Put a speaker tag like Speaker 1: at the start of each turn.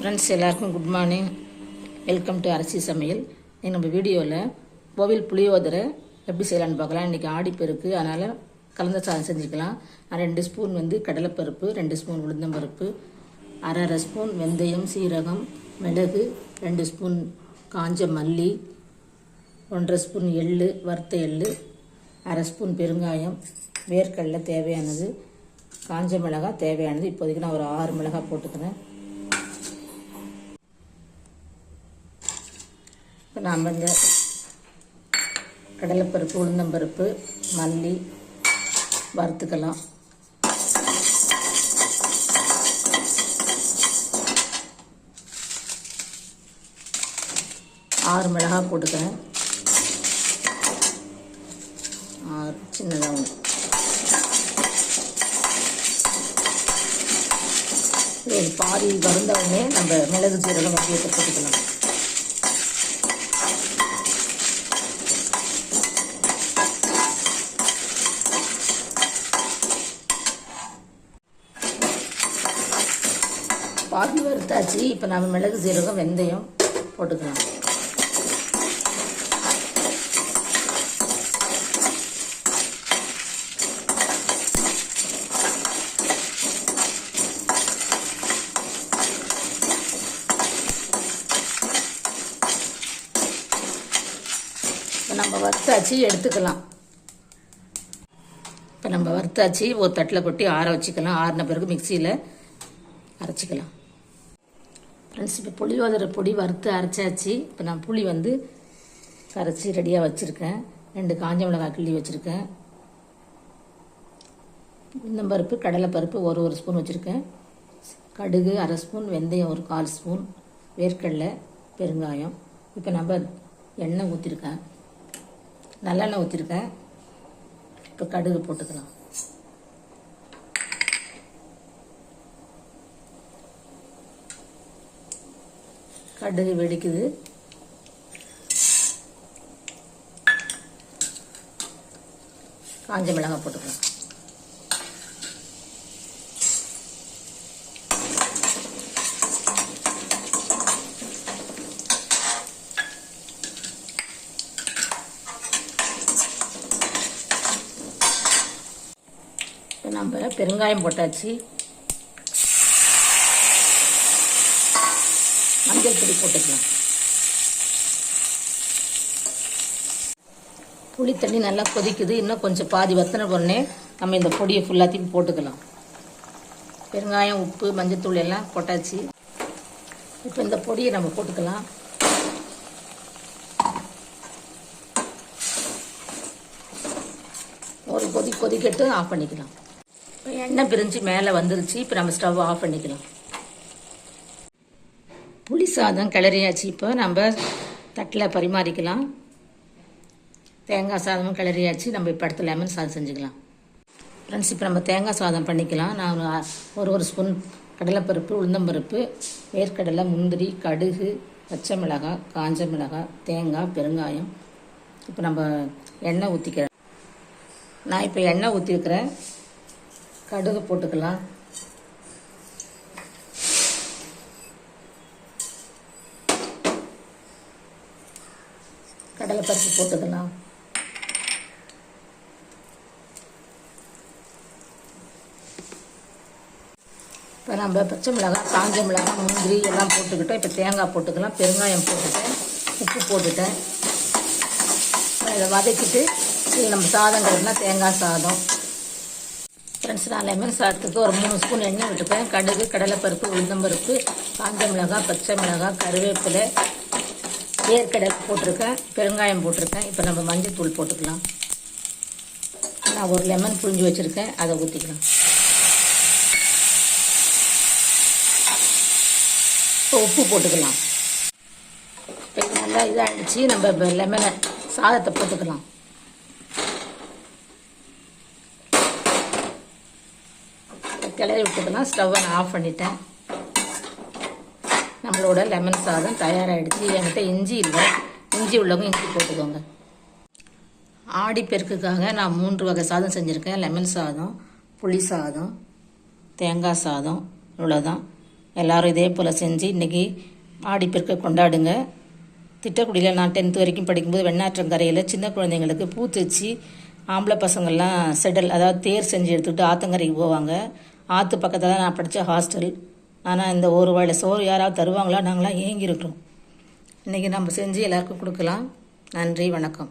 Speaker 1: Friends எல்லாருக்கும் good morning welcome to அரிசி சமையல் இன்னைக்கு நம்ம வீடியோவில் கோவில் புளியோதரை எப்படி செய்யலாம்னு பார்க்கலாம். இன்றைக்கி ஆடிப்பெருக்கு அதனால் கலந்த சாதம் செஞ்சுக்கலாம். ரெண்டு ஸ்பூன் வந்து கடலைப்பருப்பு ரெண்டு ஸ்பூன் உளுந்தம்பருப்பு அரை அரை ஸ்பூன் வெந்தயம் சீரகம் மிளகு ரெண்டு ஸ்பூன் காஞ்ச மல்லி ஒன்றரை ஸ்பூன் எள்ளு வறுத்த எள்ளு அரை ஸ்பூன் பெருங்காயம் வேர்க்கடலை தேவையானது காஞ்ச மிளகாய் தேவையானது. இப்போதைக்கு நான் ஒரு ஆறு மிளகாய் போட்டுக்கிறேன். இப்போ நாம் இந்த கடலைப்பருப்பு உளுந்தம்பருப்பு மல்லி வறுத்துக்கலாம். ஆறு மிளகாய் போட்டுக்கிறேன். ஆறு சின்னதாக ஒன்று ஒரு பாதி வருந்தவுடனே நம்ம மிளகு சீரகம் வெந்தயத்தை போட்டுக்கலாம். பாதி வறுத்தாச்சு. இப்போ நம்ம மிளகு சீரகம் வெந்தயம் போட்டுக்கலாம். இப்போ நம்ம வறுத்தாச்சு எடுத்துக்கலாம். இப்போ நம்ம வறுத்தாச்சு ஒரு தட்டில் கொட்டி ஆற வச்சுக்கலாம். ஆறின பிறகு மிக்சியில் அரைச்சிக்கலாம். ஃப்ரெண்ட்ஸ் இப்போ புளியோதரை பொடி வறுத்து அரைச்சாச்சு. இப்போ நான் புளி வந்து கரைச்சி ரெடியாக வச்சுருக்கேன். ரெண்டு காஞ்ச மிளகாய் கிள்ளி வச்சுருக்கேன். உளுந்தம்பருப்பு கடலைப்பருப்பு ஒரு ஒரு ஸ்பூன் வச்சுருக்கேன். கடுகு அரை ஸ்பூன் வெந்தயம் ஒரு கால் ஸ்பூன் வேர்க்கடலை பெருங்காயம். இப்போ நம்ம எண்ணெய் ஊற்றிருக்கேன் நல்லெண்ணெய் ஊற்றிருக்கேன் இப்போ கடுகு போட்டுக்கலாம். கடுகு வெடிக்குது. காஞ்ச மிளகாய் போட்டுக்கலாம். இப்போ நம்ம பெருங்காயம் போட்டாச்சு. மஞ்சள் பொடி போட்டுக்கலாம். புளி தண்ணி நல்லா கொதிக்குது. இன்னும் கொஞ்சம் பாதி வத்தின உடனே நம்ம இந்த பொடியை ஃபுல்லாத்தையும் போட்டுக்கலாம். பெருங்காயம் உப்பு மஞ்சத்தூள் எல்லாம் போட்டாச்சு. இப்போ இந்த பொடியை நம்ம போட்டுக்கலாம். ஒரு கொதி கொதிக்கட்டு ஆஃப் பண்ணிக்கலாம். இப்போ எண்ணெய் பிரிஞ்சு மேலே வந்துருச்சு. இப்போ நம்ம ஸ்டவ் ஆஃப் பண்ணிக்கலாம். புளி சாதம் கிளறியாச்சு. இப்போ நம்ம தட்டில் பரிமாறிக்கலாம். தேங்காய் சாதமும் கிளறியாச்சு. நம்ம இப்போ அடுத்து லெமன் சாதம் செஞ்சுக்கலாம். ஃப்ரெண்ட்ஸ் இப்போ நம்ம தேங்காய் சாதம் பண்ணிக்கலாம். நான் ஒரு ஒரு ஒரு ஸ்பூன் கடலைப்பருப்பு உளுந்தம்பருப்பு வேர்க்கடலை முந்திரி கடுகு பச்சை மிளகாய் காஞ்ச மிளகாய் தேங்காய் பெருங்காயம். இப்போ நம்ம எண்ணெய் ஊற்றிக்கிறேன் நான் இப்போ எண்ணெய் ஊற்றிருக்கிறேன் கடுகு போட்டுக்கலாம். கடலைப்பருப்பு போட்டுக்கலாம் இப்போ நம்ம பச்சை மிளகாய் காஞ்ச மிளகாய் முந்திரி எல்லாம் போட்டுக்கிட்டோம். இப்போ தேங்காய் போட்டுக்கலாம் பெருங்காயம் போட்டுட்டேன் உப்பு போட்டுட்டேன். இதை வதக்கிட்டு இது நம்ம சாதம் கட்டினா தேங்காய் சாதம். ஃப்ரெண்ட்ஸ் நான் லெமன் சாதத்துக்கு ஒரு மூணு ஸ்பூன் எண்ணெய் விட்டுப்பேன். கடுகு கடலைப்பருப்பு உளுந்தம்பருப்பு காஞ்ச மிளகாய் பச்சை மிளகாய் கருவேப்பிலை வேர்க்கடை போட்டிருக்கேன் பெருங்காயம் போட்டிருக்கேன். இப்போ நம்ம மஞ்சள் தூள் போட்டுக்கலாம். நான் ஒரு லெமன் புழிஞ்சு வச்சுருக்கேன் அதை ஊற்றிக்கலாம் இப்போ உப்பு போட்டுக்கலாம். இப்போ நல்லா இதாகிடுச்சு நம்ம இப்போ லெமனை சாதத்தை போட்டுக்கலாம். கிளறி விட்டுக்கலாம் ஸ்டவ்வை நான் ஆஃப் பண்ணிட்டேன். நம்மளோட லெமன் சாதம் தயாராகிடுச்சு என்கிட்ட இஞ்சி இல்லை. இஞ்சி உள்ளவங்க இஞ்சி போட்டுக்கோங்க. ஆடிப்பெருக்குக்காக நான் மூன்று வகை சாதம் செஞ்சுருக்கேன். லெமன் சாதம் புளி சாதம் தேங்காய் சாதம் இவ்வளோதான் எல்லோரும் இதே போல் செஞ்சு இன்றைக்கி ஆடிப்பெருக்கை கொண்டாடுங்க. திட்டக்குடியில் நான் டென்த் வரைக்கும் படிக்கும்போது வெண்ணாற்றங்கரையில் சின்ன குழந்தைங்களுக்கு பூ ஆம்பளை பசங்கள்லாம் செடல் அதாவது தேர் செஞ்சு எடுத்துக்கிட்டு ஆத்தங்கரைக்கு போவாங்க. ஆற்று பக்கத்தில் தான் நான் படித்த ஹாஸ்டல் ஆனால் இந்த ஒரு வேளை சோறு யாராவது தருவாங்களா? நாங்களாம் ஏங்கியிருக்கிறோம் இன்றைக்கி நம்ம செஞ்சு எல்லாருக்கும் கொடுக்கலாம். நன்றி வணக்கம்.